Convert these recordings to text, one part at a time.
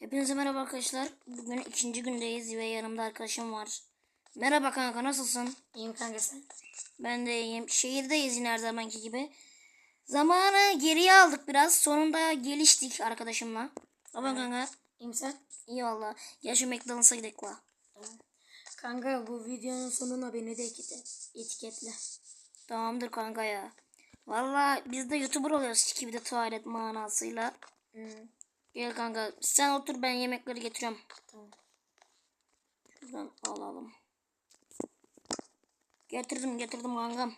Hepinize merhaba arkadaşlar. Bugün ikinci gündeyiz ve yanımda arkadaşım var. Merhaba kanka nasılsın? İyiyim kanka sen. Ben de iyiyim. Şehirdeyiz yine her zamanki gibi. Zamanı geriye aldık biraz. Sonunda geliştik arkadaşımla. Tamam kanka. İyiyim sen. İyi valla. Gel şu McDonald's'a gidelim la. Kanka bu videonun sonuna beni de etiket, etiketle. Tamamdır kanka ya. Valla biz de YouTuber oluyoruz gibi de tuvalet manasıyla. Hı, Gel kanka sen otur ben yemekleri getiriyorum. tamam. Şuradan alalım. Getirdim getirdim kankam.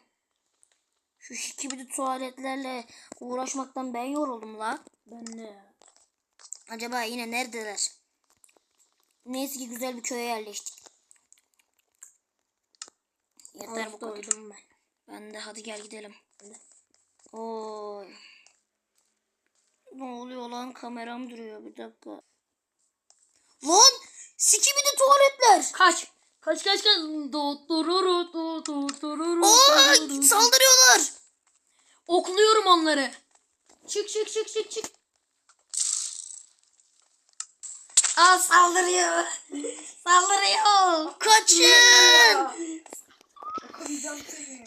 Şu şikibidi tuvaletlerle uğraşmaktan ben yoruldum la. Ben de. Acaba yine neredeler? Neyse ki güzel bir köye yerleştik. Yeter bu Artık kadar. doydum ben. Ben de hadi gel gidelim. Hadi. Oy. Ne oluyor lan kameram duruyor bir dakika. Lan sikibidi tuvaletler. Kaç. Kaç kaç kaç. Aa, saldırıyorlar. Okluyorum onları. Çık çık çık çık çık. Aa saldırıyor. Saldırıyor. Kaçın.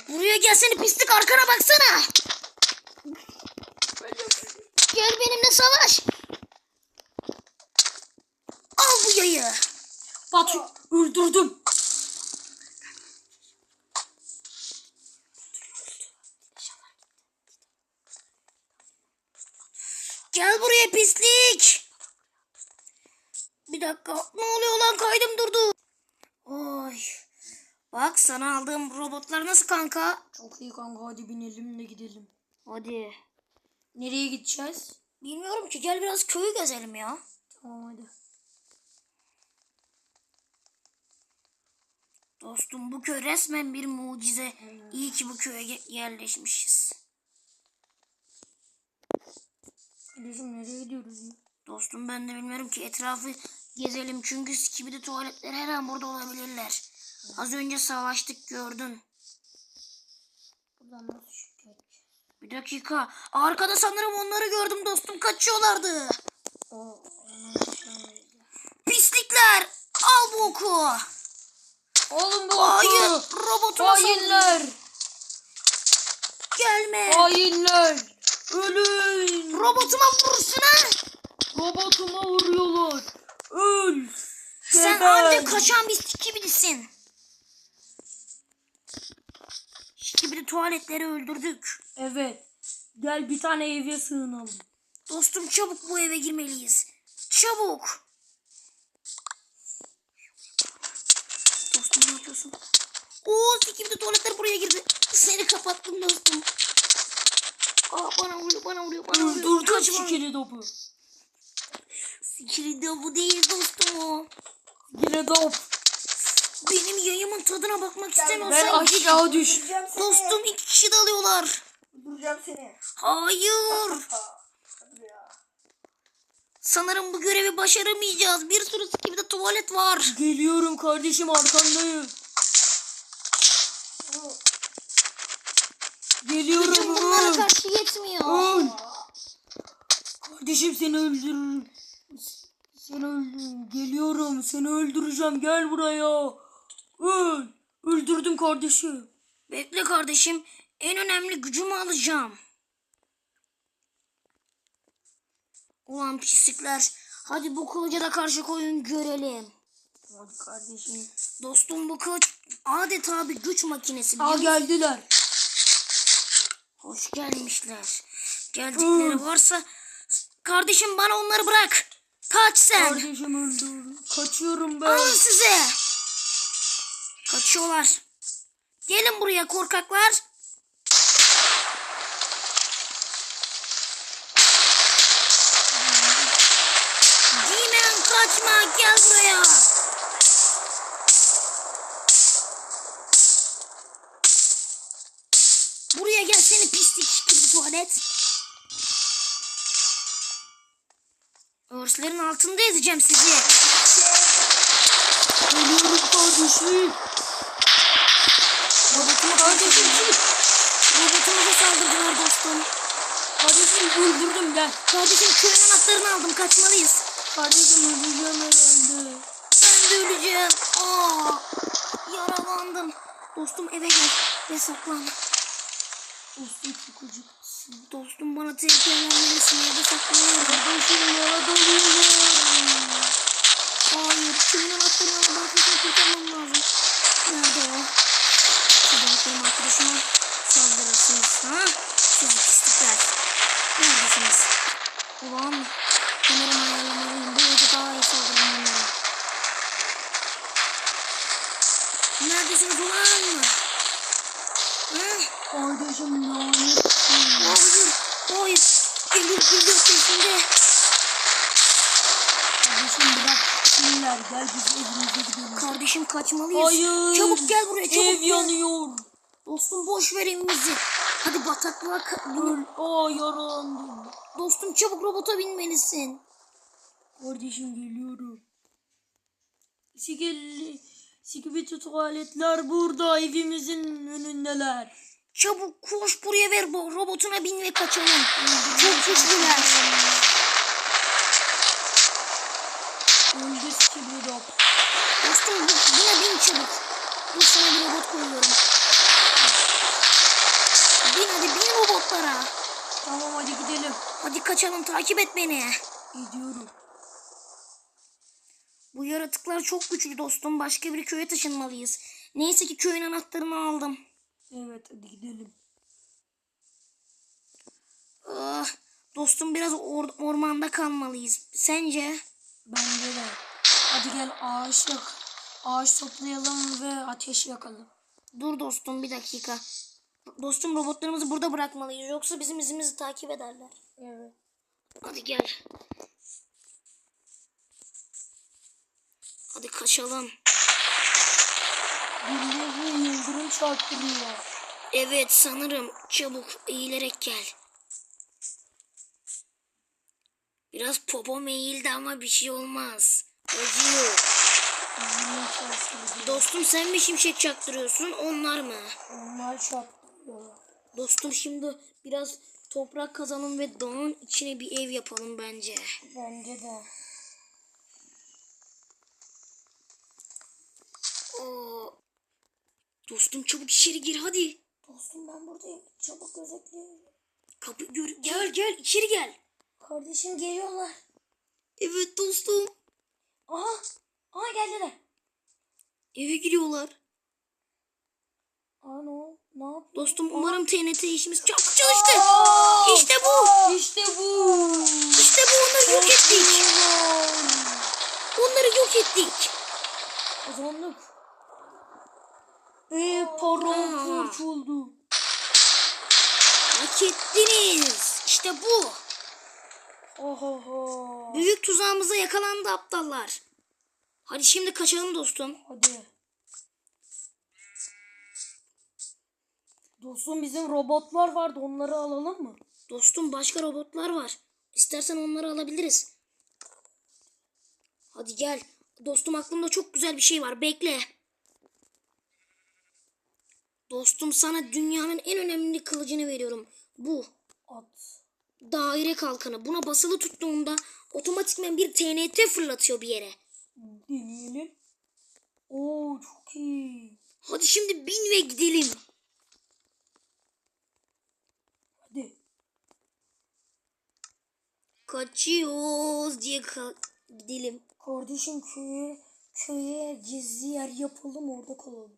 Buraya gelsene pislik arkana baksana. Gel benimle savaş. Al bu yayı. Batu öldürdüm. Gel buraya pislik. Bir dakika. Ne oluyor lan kaydım durdu. Oy. Bak sana aldığım robotlar nasıl kanka? Çok iyi kanka hadi binelim de gidelim. Hadi. Nereye gideceğiz? Bilmiyorum ki gel biraz köyü gezelim ya. Tamam hadi. Dostum bu köy resmen bir mucize. İyi ki bu köye yerleşmişiz. Kardeşim nereye gidiyoruz ya? Dostum ben de bilmiyorum ki etrafı gezelim çünkü skibidi tuvaletler her an burada olabilirler. Az önce savaştık gördün. Buradan nasıl? Bir dakika. Arkada sanırım onları gördüm dostum kaçıyorlardı. Pislikler. Al bu oku. Oğlum bu Hayır. oku. Robotuma saldırdı. Hainler. Gelme. Hainler. Ölün. Robotuma vurursun ha. Robotuma vuruyorlar. Öl. Sen ancak kaçan bir skibidisin. Skibidi tuvaletleri öldürdük. Evet. Gel bir tane eve sığınalım. Dostum çabuk bu eve girmeliyiz. Çabuk. Dostum ne yapıyorsun? Oo sikimde tuvaletler buraya girdi. Seni kapattım dostum. Aa bana vuruyor bana vuruyor bana vuruyor. Öldürdüm Kaçma. sikili topu. Sikiri de bu değil dostum o. Yine top. Benim yayımın tadına bakmak Ben istemiyorsan git. aşağı düş. Dostum iki kişi dalıyorlar. Duracağım seni. Hayır. Sanırım bu görevi başaramayacağız. Bir sürü sikimde tuvalet var. Geliyorum kardeşim arkandayım. Geliyorum. Gücüm bunlara karşı yetmiyor. Öl. Kardeşim seni öldürürüm. Seni öldürürüm. Geliyorum. Seni öldüreceğim. Gel buraya. Öl. Öldürdüm kardeşim. Bekle kardeşim. En önemli gücümü alacağım. Ulan pislikler. Hadi bu kılıca da karşı koyun görelim. Hadi kardeşim. Dostum bu kılıç adeta bir güç makinesi. Aa geldiler. Hoş gelmişler. Geldikleri varsa kardeşim bana onları bırak. Kaç sen. Kardeşim öldürdüm. Kaçıyorum ben. Alın size. Kaçıyorlar. Gelin buraya korkaklar. Kaçma gel buraya. Buraya gel seni pislik gibi tuvalet. Örslerin altında ezeceğim sizi. Geliyorum kardeşim. Robotuma Kardeşim. Robotumuza saldırdılar dostum. Kardeşim öldürdüm gel. Kardeşim köyün anahtarını aldım kaçmalıyız. Kardeşim öleceğim herhalde. Ben de öleceğim. Aa, yaralandım. Dostum eve gel ve saklan. Dostum acıktısın. Dostum bana TP vermelisin evde saklanıyorum. Kardeşim yaralanıyorum. Hayır kimin anahtarını alıp arkadaşını kurtarmam lazım. Nerede o? Siz benim arkadaşıma saldırırsınız ha? Siz pislikler. Neredesiniz? Ulan kameramı ayarlamalıyım. İyi saldırırım bunlara. Neredesiniz ulan? Kardeşim lanetsin. Hayır. Hayır. Geliyor geliyor peşinde. Kardeşim bırak kimler gel biz evimize gidelim. Kardeşim kaçmalıyız. Hayır. Çabuk gel buraya çabuk Ev gel. yanıyor. Dostum boş ver evimizi. Hadi bataklığa Öl. Aa yaralandım. Dostum çabuk robota binmelisin. Kardeşim geliyorum. Sikilli. Sikibiti tuvaletler burada evimizin önündeler. Çabuk koş buraya ver bu robotuna bin ve kaçalım. Çok güçlüler. Öldü sikibidop. Dostum bu- buna bin çabuk. Dur sana bir robot koyuyorum. Bin hadi bin robotlara. Tamam hadi gidelim. Hadi kaçalım takip et beni. Gidiyorum. Bu yaratıklar çok güçlü dostum. Başka bir köye taşınmalıyız. Neyse ki köyün anahtarını aldım. Evet hadi gidelim. Ah, dostum biraz or- ormanda kalmalıyız. Sence? Bence de. Hadi gel ağaç yak. Ağaç toplayalım ve ateş yakalım. Dur dostum bir dakika. Dostum robotlarımızı burada bırakmalıyız. Yoksa bizim izimizi takip ederler. Evet. Hadi gel. Hadi kaçalım. Birileri yıldırım çarptırıyor. Evet sanırım. Çabuk eğilerek gel. Biraz popom eğildi ama bir şey olmaz. Acıyor. Dostum sen mi şimşek çaktırıyorsun onlar mı? Onlar çarptırıyor. Dostum şimdi biraz toprak kazalım ve dağın içine bir ev yapalım bence. Bence de. Oo. Dostum çabuk içeri gir hadi. Dostum ben buradayım. Çabuk gözetleyin. Kapı gör gel gel içeri gel. Kardeşim geliyorlar. Evet dostum. Aha. Aha geldiler. Eve giriyorlar. Aa ne, o- ne yapıyor? Dostum umarım TNT işimiz çok çalıştı. İşte bu. İşte bu. İşte bu onları yok ettik. Onları yok ettik. Kazandık. Eee paramparça oldu. Hak ettiniz. İşte bu. Ohoho. Büyük tuzağımıza yakalandı aptallar. Hadi şimdi kaçalım dostum. Hadi. Dostum bizim robotlar vardı onları alalım mı? Dostum başka robotlar var. İstersen onları alabiliriz. Hadi gel. Dostum aklımda çok güzel bir şey var. Bekle. Dostum sana dünyanın en önemli kılıcını veriyorum. Bu. At. Daire kalkanı. Buna basılı tuttuğunda otomatikman bir TNT fırlatıyor bir yere. Deneyelim. Oo çok iyi. Hadi şimdi bin ve gidelim. Hadi. Kaçıyoruz diye ka- gidelim. Kardeşim köye, köye gizli yer yapalım orada kalalım.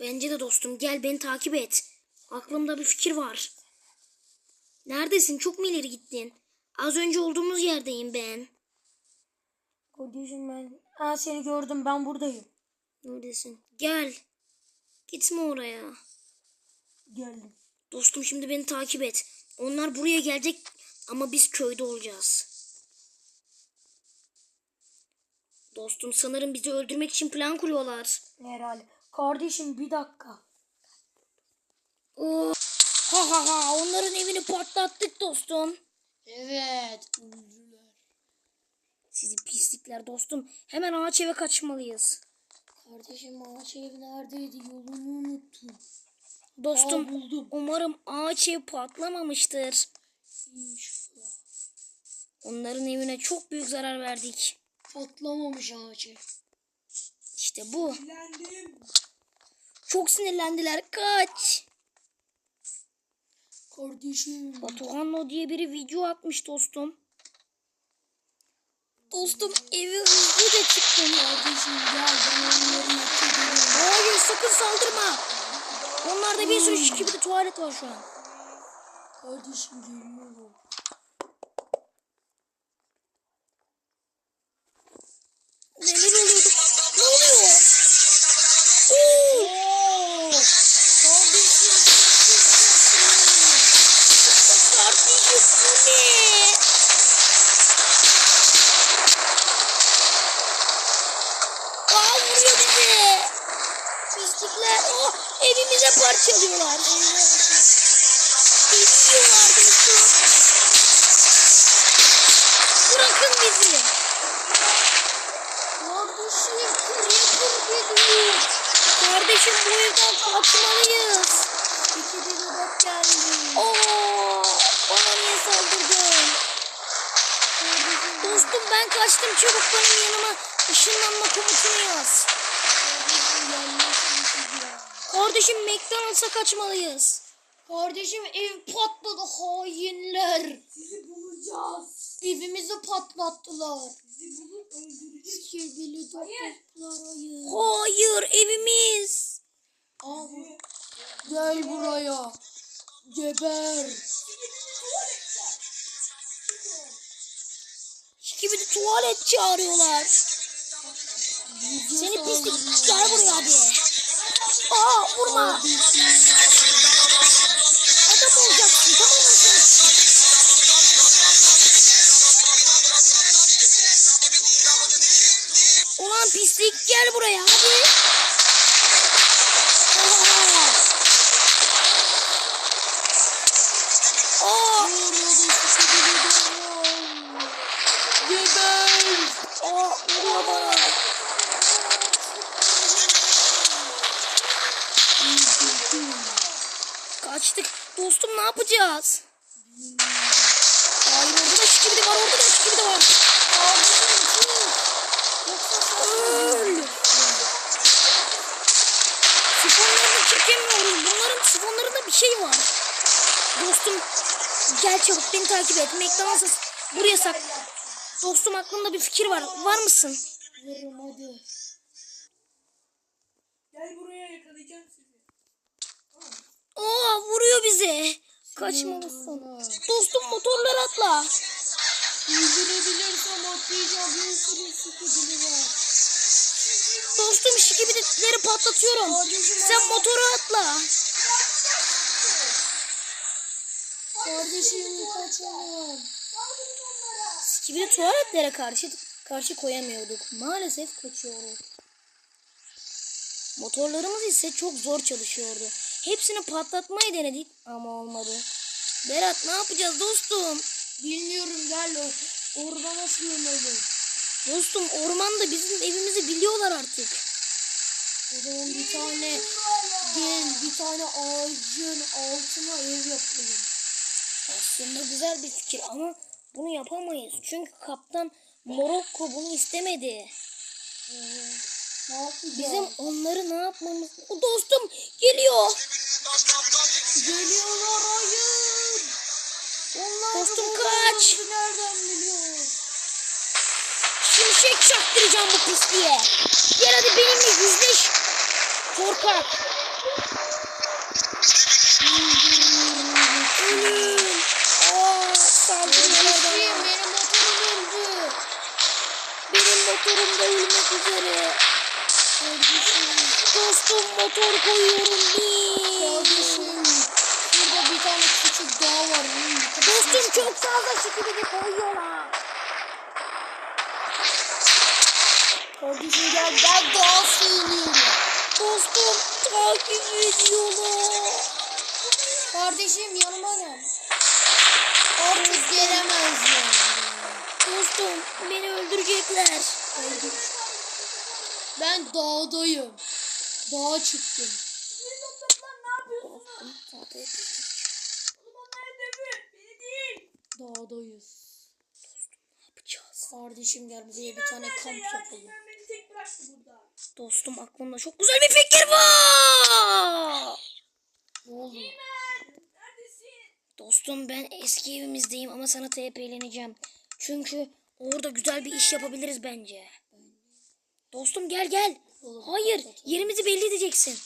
Bence de dostum gel beni takip et. Aklımda bir fikir var. Neredesin? Çok mu ileri gittin? Az önce olduğumuz yerdeyim ben. Kardeşim ben... Ha seni gördüm ben buradayım. Neredesin? Gel. Gitme oraya. Geldim. Dostum şimdi beni takip et. Onlar buraya gelecek ama biz köyde olacağız. Dostum sanırım bizi öldürmek için plan kuruyorlar. Herhalde. Kardeşim bir dakika. Oo. Ha ha ha onların evini patlattık dostum. Evet. Sizi pislikler dostum. Hemen ağaç eve kaçmalıyız. Kardeşim ağaç ev neredeydi yolunu unuttum. Dostum Aa, buldum. umarım ağaç ev patlamamıştır. İnşallah. Onların evine çok büyük zarar verdik. Patlamamış ağacı. İşte bu. Bilendim. Çok sinirlendiler. Kaç. Kardeşim. Batuhanlo diye biri video atmış dostum. Dostum evi hızlıca çıktım. Kardeşim gel ben onları yok ederim. Hayır sakın saldırma. Onlarda bir sürü şiki bir de tuvalet var şu an. Kardeşim geliyorum. Neler oluyordu? Ne oluyor? Oo! Oo! Kardeşim. Kardeşim bu ne? Aa vuruyor bizi. Pislikler. Oh, evimize parçalıyorlar. Geliyorlar dostum. Bırakın bizi. Kardeşim creeper geliyor. Kardeşim bu evden kaçmalıyız. İki de bebek geldi. Oo, bana niye saldırdın? Dostum ben kaçtım çabuk benim yanıma ışınlanma komutunu yaz. Kardeşim McDonald's'a kaçmalıyız. Kardeşim ev patladı hainler. Sizi bulacağız. Evimizi patlattılar. Sizi bulup öldüreceğiz. Kirveli Hayır. hayır. Hayır evimiz. Al. Gel buraya. Geber. Gibi de tuvalet çağırıyorlar. Seni pislik gel buraya hadi. Aa vurma. Adam olacaksın tamam mı? Ulan pislik gel buraya hadi. Dostum ne yapacağız? Hayır orada da şikibidi var orada da şikibidi var. Öl. Sifonlarını çekemiyoruz. Bunların sifonlarında bir şey var. Dostum gel çabuk beni takip et. McDonald's buraya sak. Dostum aklımda bir fikir var. Var mısın? Varım hadi. Gel buraya yakalayacağım Aa vuruyor bizi. Kaçmalısın. Dostum motorlar atla. Yüzdürebilirsem atlayacağım. Bir sürü sıkıntı var. Dostum şikibidikleri patlatıyorum. Sen motoru atla. Kardeşim kaçalım. Skibidi tuvaletlere karşı karşı koyamıyorduk. Maalesef kaçıyoruz. Motorlarımız ise çok zor çalışıyordu. Hepsini patlatmayı denedik ama olmadı. Berat ne yapacağız dostum? Bilmiyorum gel o. Ormana sığınalım. Dostum ormanda bizim evimizi biliyorlar artık. O zaman bir tane gel bir tane ağacın altına ev yapalım. Aslında güzel bir fikir ama bunu yapamayız. Çünkü kaptan Morokko bunu istemedi. Yapacağız? Bizim onları ne yapmamız... O dostum geliyor. Geliyorlar hayır. Onlar Dostum, kaç. Nereden biliyor? Şimşek çaktıracağım bu pisliğe. Gel hadi benimle yüzleş. Korkak. Ölüm. Aa, bana. benim motorum öldü. Benim motorum da ölmek üzere. Kardeşim. Dostum motor koyuyorum. Kardeşim. Burada bir tane küçük dağ var. Dostum çok fazla şekilde koyuyorlar. Kardeşim gel ben dağa sığınıyorum. Dostum takip ediyorlar. Kardeşim yanıma gel. Artık gelemezler. Dostum beni öldürecekler. Ben dağdayım. Dağa çıktım. Siz topraklar ne. Dağdayız. Kardeşim gel buraya bir tane kamp Ya yapalım. Dostum aklımda çok güzel bir fikir var. Ne oldu? Dostum ben eski evimizdeyim ama sana TP'leneceğim. Çünkü orada güzel bir iş yapabiliriz bence. Dostum gel gel. Hayır yerimizi belli edeceksin.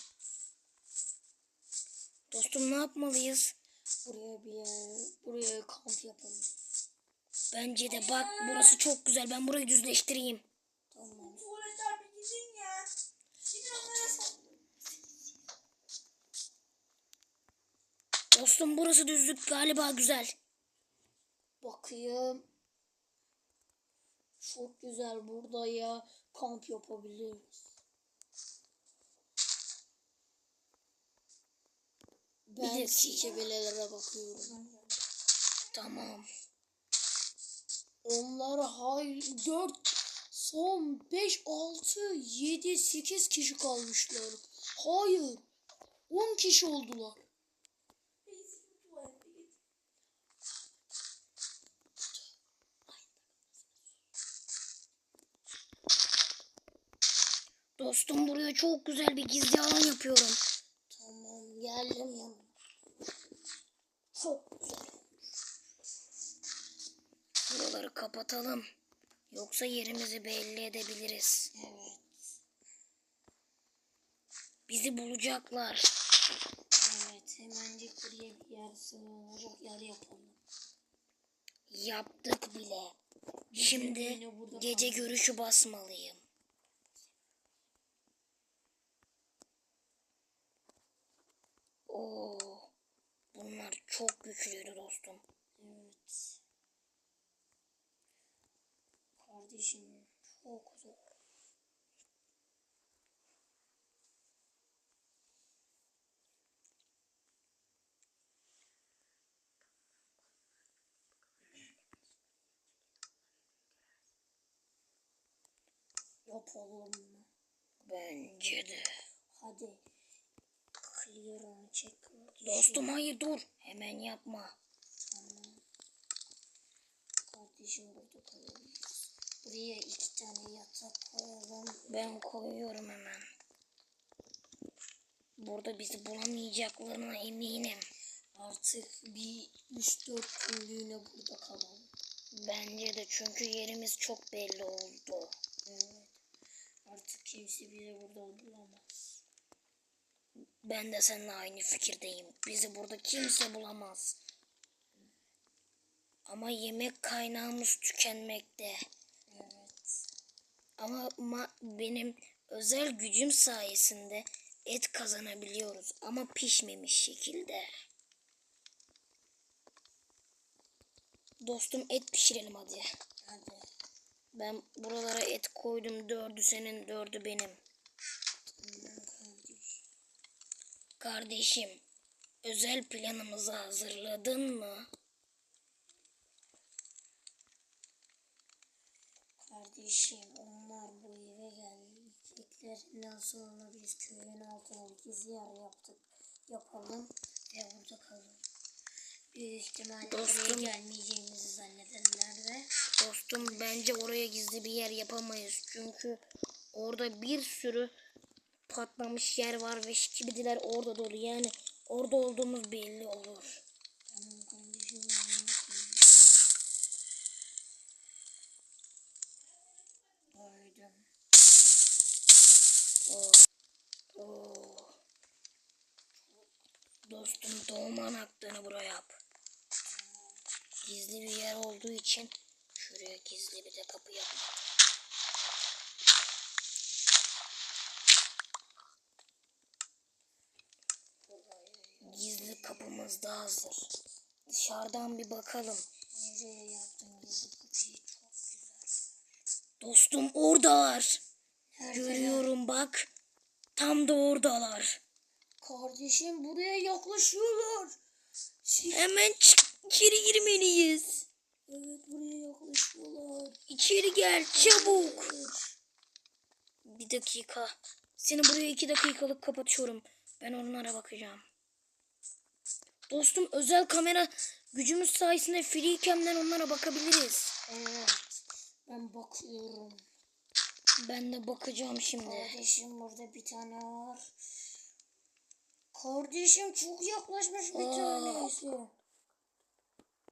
Dostum ne yapmalıyız? Buraya bir yer, buraya kamp yapalım. Bence de bak burası çok güzel. Ben burayı düzleştireyim. Tamam. Dostum burası düzlük galiba güzel. Bakayım. Çok güzel burada ya. Kamp yapabiliriz. Ben çiçekelere bakıyorum. Tamam. Onlar hayır 4 son 5 6 7 8 kişi kalmışlar. Hayır. 10 kişi oldular. Dostum buraya çok güzel bir gizli alan yapıyorum. Tamam geldim yanına. Çok güzel. Buraları kapatalım. Yoksa yerimizi belli edebiliriz. Evet. Bizi bulacaklar. Evet hemencik buraya bir yer sığınacak yer yapalım. Yaptık bile. Şimdi gece görüşü basmalıyım. Oo, bunlar çok güçlüydü dostum. Evet. Kardeşim çok zor. Yapalım mı? Bence de. Hadi. Clear'ını çek. Dostum hayır dur. Hemen yapma. Tamam. Kardeşim burada kalabiliriz. Buraya iki tane yatak koyalım. Ben koyuyorum hemen. Burada bizi bulamayacaklarına eminim. Artık bir 3-4 günlüğüne burada kalalım. Bence de çünkü yerimiz çok belli oldu. Evet. Artık kimse bizi burada bulamaz. Ben de seninle aynı fikirdeyim. Bizi burada kimse bulamaz. Ama yemek kaynağımız tükenmekte. Evet. Ama ma- benim özel gücüm sayesinde et kazanabiliyoruz ama pişmemiş şekilde. Dostum et pişirelim hadi. Hadi. Ben buralara et koydum. Dördü senin, dördü benim. Kardeşim, özel planımızı hazırladın mı? Kardeşim, onlar bu eve geldiklerinden sonra biz köyün altına bir yer yaptık. Yapalım ve burada kalın. Büyük ihtimalle Dostum. buraya gelmeyeceğimizi zannederler de. Dostum bence oraya gizli bir yer yapamayız. Çünkü orada bir sürü patlamış yer var ve şikibidiler orada dolu. Yani orada olduğumuz belli olur. Dostum doğum anahtarını buraya yap. Gizli bir yer olduğu için şuraya gizli bir de kapı yap. Gizli kapımız da hazır. Dışarıdan bir bakalım. Nereye yaptın gizli kapıyı? Çok güzel. Dostum oradalar. Görüyorum bak. Tam da oradalar. Kardeşim buraya yaklaşıyorlar. Hemen çık, içeri girmeliyiz. Evet buraya yaklaşıyorlar. İçeri gel çabuk. Bir dakika. Seni buraya iki dakikalık kapatıyorum. Ben onlara bakacağım. Dostum özel kamera gücümüz sayesinde freecam'den onlara bakabiliriz. Evet. Ben bakıyorum. Ben de bakacağım şimdi. Kardeşim burada bir tane var. Kardeşim çok yaklaşmış bir tanesi.